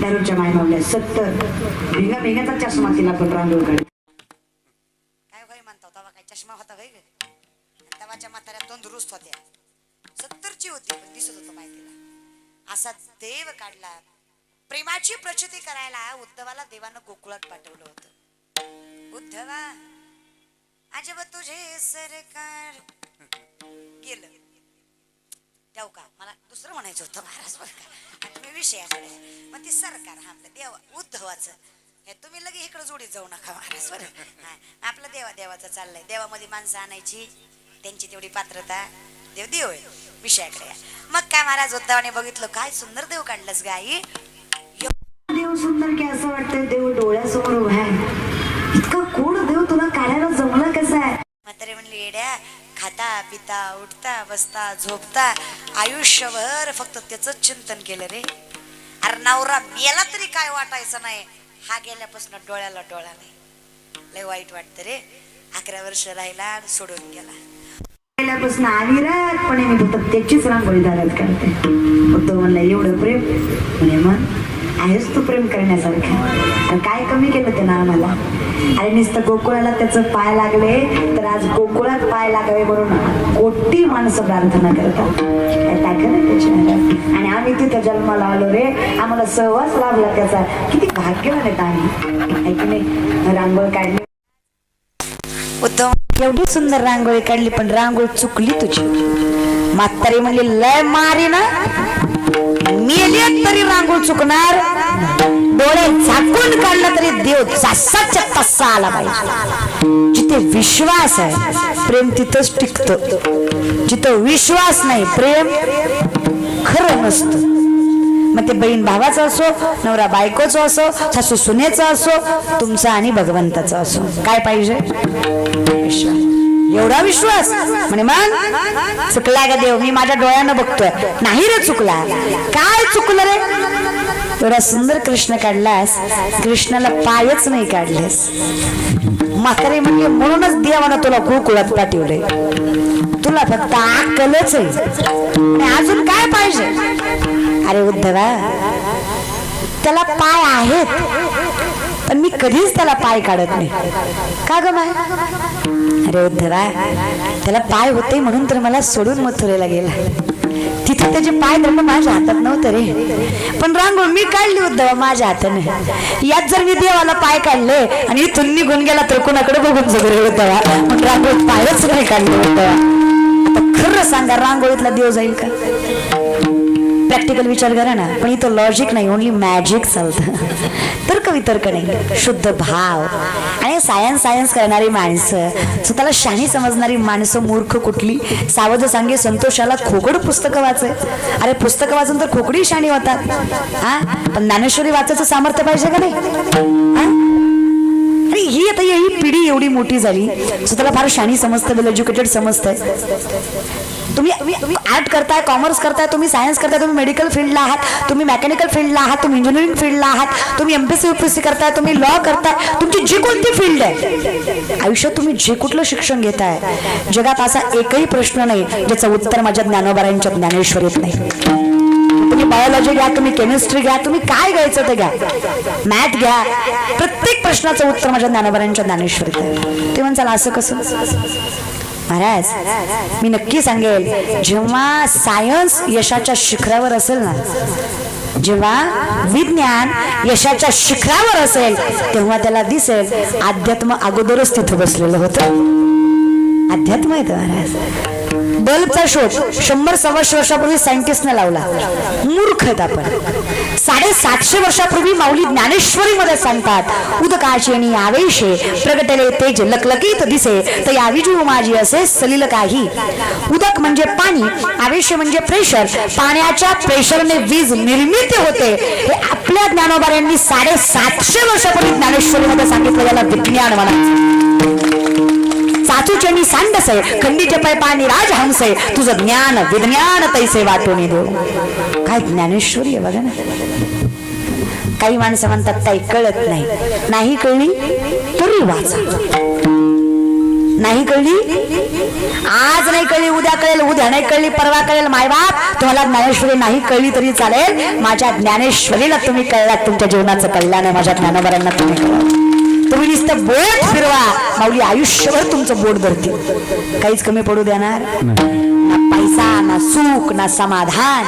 दारूच्या मायमावल्या सत्तर भिंगा भिंगाचा चष्मा तिला पण रांगोळ काढ काय होय म्हणतो तेव्हा काय चष्मा होता होय ग तेव्हाच्या म्हाताऱ्या दोन दुरुस्त होत्या. सत्तरची होती पण दिसत होतं माहितीला. असा देव काढला. प्रेमाची प्रचिती करायला उद्धवाला देवानं गोकुळात पाठवलं होतं. उद्धवा अजब तुझे सरकार. गेलं. देव का मला दुसरं म्हणायचं होतं महाराज बरं का. विषयाकडे मग ती सरकार हा आपलं देव उद्धवाचं. हे तुम्ही लगे इकडे जोडीत जाऊ नका महाराज बरं? आपलं देवा देवाचं चाललंय. देवामध्ये माणसं आणायची त्यांची तेवढी पात्रता. देव देव आहे. विषयाकडे. मग काय महाराज उद्धवाने बघितलं काय सुंदर देव काढलंस गाई देव सुंदर की असं वाटतंय देव डोळ्यासमोर उभा आहे. इतका कोड देव तुला काढायला जमला कसा आहे? म्हातारे म्हणले येड्या खाता पिता उठता बसता झोपता आयुष्यभर फक्त त्याच चिंतन केलं रे. अरे नवरा मेला तरी काय वाटायचं नाही. हा गेल्यापासून डोळ्याला डोळा नाही. लय वाईट वाटतं रे. अकरा वर्ष राहिला आणि सोडून गेला. पहिल्यापासून अविरतपणे मी फक्त त्याचीच रांगोळी दारात काढते तो म्हणलं एवढं प्रेम म्हणे मग आहेस तू प्रेम करण्यासारखं. आणि काय कमी केलं त्यानं आम्हाला? अरे नुसतं गोकुळाला त्याचं पाय लागले तर आज गोकुळात पाय लागावे म्हणून कोटी माणसं प्रार्थना करतात. आणि आम्ही तिथं जन्माला आलो रे. आम्हाला सहवास लाभला त्याचा. किती भाग्यवान आहेत आम्ही. आहे नाही? रांगोळ काढली. उत्तम. एवढी सुंदर रांगोळी काढली पण रांगोळी चुकली तुझी. म्हातारी म्हणली लय मारी ना मेली तरी रांगोळ चुकणार. डोळे झाकून काढला तरी देव जसाच्या तसा आला पाहिजे. जिथे विश्वास आहे प्रेम तिथंच टिकत. जिथं विश्वास नाही प्रेम खरं नसतं. मग ते बहीण भावाचं असो नवरा बायकोचं असो सासू सुनेचं असो तुमचं आणि भगवंताचं असो. काय पाहिजे? विश्वास. एवढा विश्वास? म्हणे मग चुकला का देव मी माझ्या डोळ्यानं बघतोय. नाही रे चुकला. काय चुकलं रे? एवढा सुंदर कृष्ण काढलास. कृष्णाला पायच नाही काढलेस. म्हातारे म्हणजे म्हणूनच देवानं तुला गोकुळात पाठवले तुला फक्त अक्कलच आहे. आणि अजून काय पाहिजे? अरे उद्धवा त्याला पाय आहेत. पण मी कधीच त्याला पाय काढत नाही. का ग माय? अरे उद्धवा त्याला पाय होते म्हणून तर मला सोडून मथुरेला गेला. तिथे त्याचे पाय धरणं माझ्या हातात नव्हतं रे. पण रांगोळ मी काढली उद्धवा माझ्या हाताने. यात जर मी देवाला पाय काढले आणि इथून निघून गेला तर कोणाकडे बघून जगले उद्धवा? पण रांगोळीत पायच नाही काढले उद्धवा. खरं सांगा रांगोळीतला देव जाईल का? प्रॅक्टिकल विचार करा ना. पण इथं लॉजिक नाही ओनली मॅजिक चालतं. तर्क वितर्क नाही. शुद्ध भाव. आणि सायन्स सायन्स करणारी माणसं स्वतःला शाही समजणारी माणसं मूर्ख कुठली? सावध सांगे संतोषाला खोकड पुस्तकं वाचे. अरे पुस्तकं वाचून तर खोकडी शाणी होतात. हा? पण ज्ञानेश्वरी वाचायचं सामर्थ्य पाहिजे का नाही? आणि ही आता ही पिढी एवढी मोठी झाली. स्वतःला फार शाणी समजतं वेल एज्युकेटेड समजतंय. तुम्ही आर्ट करताय कॉमर्स करताय तुम्ही सायन्स करताय तुम्ही मेडिकल फील्डला आहात तुम्ही मेकॅनिकल फील्डला आहात तुम्ही इंजिनिअरिंग फील्डला आहात तुम्ही एमपीसी सी करताय तुम्ही लॉ करताय तुमची जी कोणती फील्ड आहे? आयुष्यात तुम्ही जे कुठलं शिक्षण घेताय जगात असा एकही प्रश्न नाही ज्याचं उत्तर माझ्या ज्ञानोबारांच्या ज्ञानेश्वरीत नाही. तुम्ही बायोलॉजी घ्या तुम्ही केमिस्ट्री घ्या तुम्ही काय घ्यायचं ते घ्या. मॅथ घ्या. प्रत्येक प्रश्नाचं उत्तर माझ्या ज्ञानोबारांच्या ज्ञानेश्वरीत आहे. ते म्हणचाल असं कसं? महाराज मी नक्की सांगेल जेव्हा सायन्स यशाच्या शिखरावर असेल ना जेव्हा विज्ञान यशाच्या शिखरावर असेल तेव्हा त्याला दिसेल अध्यात्म अगोदरच तिथं बसलेलं होतं. अध्यात्म आहे महाराज. बल्बचा शोध शंभर सव्वाशे वर्षापूर्वी सायंटिस्टने लावला. मूर्ख आहेत आपण. साडेसातशे वर्षापूर्वी माऊली ज्ञानेश्वरी मध्ये सांगतात उदकाची आणि आवेशे प्रगटले तेज लकलकीत दिसे तर या विजू माझी असे सलील काही. उदक म्हणजे पाणी आवेश म्हणजे प्रेशर पाण्याच्या प्रेशरने वीज निर्मिती होते. हे आपल्या ज्ञानोबाऱ्यांनी साडेसातशे वर्षापूर्वी ज्ञानेश्वरी मध्ये सांगितलं त्याला विज्ञान म्हणा साचूचणी आहे खंडीचे पै पाणी राज हंस आहे तुझं ज्ञान विज्ञान तैसे वाटून देऊ. काय ज्ञानेश्वरी आहे बघा ना. काही माणसं म्हणतात काही कळत नाही. नाही कळली तरी वाचा. नाही कळली आज नाही कळली उद्या कळेल उद्या नाही कळली परवा कळेल मायबाप तुम्हाला ज्ञानेश्वरी नाही कळली तरी चालेल. माझ्या ज्ञानेश्वरीला तुम्ही कळलात तुमच्या जीवनाचं कल्याण आहे माझ्या ज्ञानोबरांना तुम्ही कळा तुम्ही नुसतं बोट फिरवा. माऊली आयुष्यभर तुमचं बोट धरते काहीच कमी पडू देणार. ना पैसा ना सुख ना समाधान.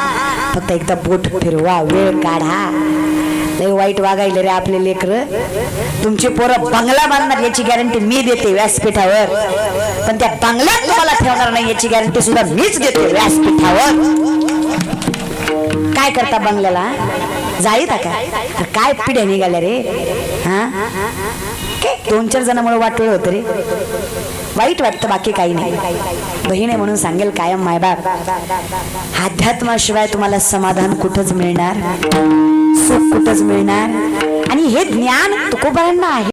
फक्त एकदा बोट फिरवा वेळ काढा. लय वाईट वागायले रे आपले लेकर. तुमचे पोरं बंगला बांधणार याची गॅरंटी मी देते व्यासपीठावर. पण त्या बंगल्यात तुम्हाला ठेवणार नाही याची गॅरंटी सुद्धा मीच देते व्यासपीठावर. काय करता बंगल्याला जाळीत काय? तर काय पिढ्या निघाल्या रे? हा? दोन चार जणांमुळे वाटोळ होतं रे. वाईट वाटतं बाकी काही नाही. बहीण आहे म्हणून सांगेल कायम मायबाप. अध्यात्माशिवाय तुम्हाला समाधान कुठंच मिळणार? सुख कुठंच मिळणार? आणि हे ज्ञान तुकोबांना आहे.